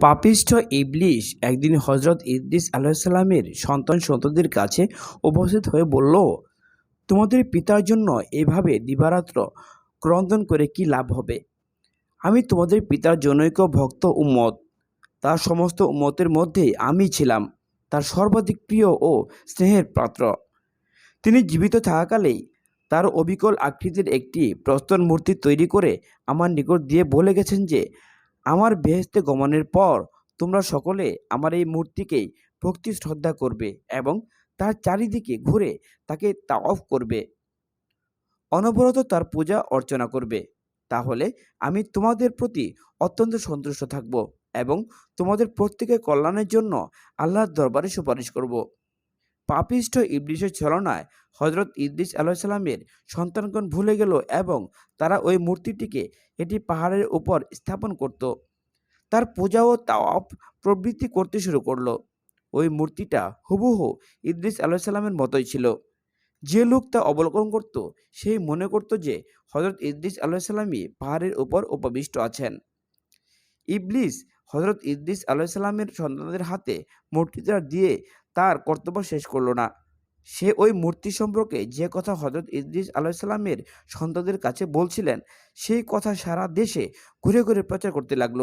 পাপিষ্ঠ ইবলিশ একদিন হজরত ইদ্রিস আলাইসাল্লামের সন্তান সন্ততির কাছে উপস্থিত হয়ে বলল, তোমাদের পিতার জন্য এভাবে দিবারাত্র ক্রন্দন করে কি লাভ হবে? আমি তোমাদের পিতার জনৈক ভক্ত উম্মত। তার সমস্ত উম্মতের মধ্যে আমি ছিলাম, তার সর্বাধিক প্রিয় ও স্নেহের পাত্র। তিনি জীবিত থাকাকালেই তার অবিকল আকৃতির একটি প্রস্তর মূর্তি তৈরি করে আমার নিকট দিয়ে বলে গেছেন যে আমার বেহেস্তে গমনের পর তোমরা সকলে আমার এই মূর্তিকেই ভক্তি শ্রদ্ধা করবে এবং তার চারিদিকে ঘুরে তাকে তা অফ করবে। অনবরত তার পূজা অর্চনা করবে। তাহলে আমি তোমাদের প্রতি অত্যন্ত সন্তুষ্ট থাকব এবং তোমাদের প্রত্যেকের কল্যাণের জন্য আল্লাহর দরবারে সুপারিশ করব। পাপিষ্ঠ ইবলিশের ছলনায় হজরত ইদ্রিস আলাইসাল্লামের সন্তানগণ ভুলে গেল এবং তারা ওই মূর্তিটিকে এটি পাহাড়ের উপর স্থাপন করত। তার পূজা ও তাওয়াফ প্রবৃত্তি করতে শুরু করল। ওই মূর্তিটা হুবহু ইদ্রিস আলাইসাল্লামের মতোই ছিল। যে লোক তা অবলোকন করত, সেই মনে করত যে হজরত ইদ্রিস আলাইসাল্লামই পাহাড়ের উপর উপবিষ্ট আছেন। ইবলিস হজরত ইদ্রিস আলাইসাল্লামের সন্তানদের হাতে মূর্তিটা দিয়ে তার কর্তব্য শেষ করল না। সে ওই মূর্তি সম্পর্কে যে কথা হজরত ইদ্রিস আলাইসাল্লামের সন্তানদের কাছে বলছিলেন, সেই কথা সারা দেশে ঘুরে ঘুরে প্রচার করতে লাগল।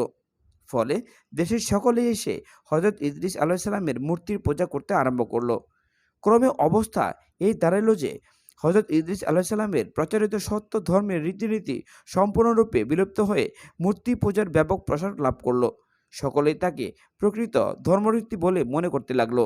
ফলে দেশের সকলে এসে হজরত ইদ্রিস আলাইসাল্লামের মূর্তির পূজা করতে আরম্ভ করল। ক্রমে অবস্থা এই দাঁড়াল যে হজরত ইদ্রিস আলাইসাল্লামের প্রচারিত সত্য ধর্মের রীতিনীতি সম্পূর্ণরূপে বিলুপ্ত হয়ে মূর্তি পূজার ব্যাপক প্রসার লাভ করল। সকলেই তাকে প্রকৃত ধর্মরীতি বলে মনে করতে লাগল।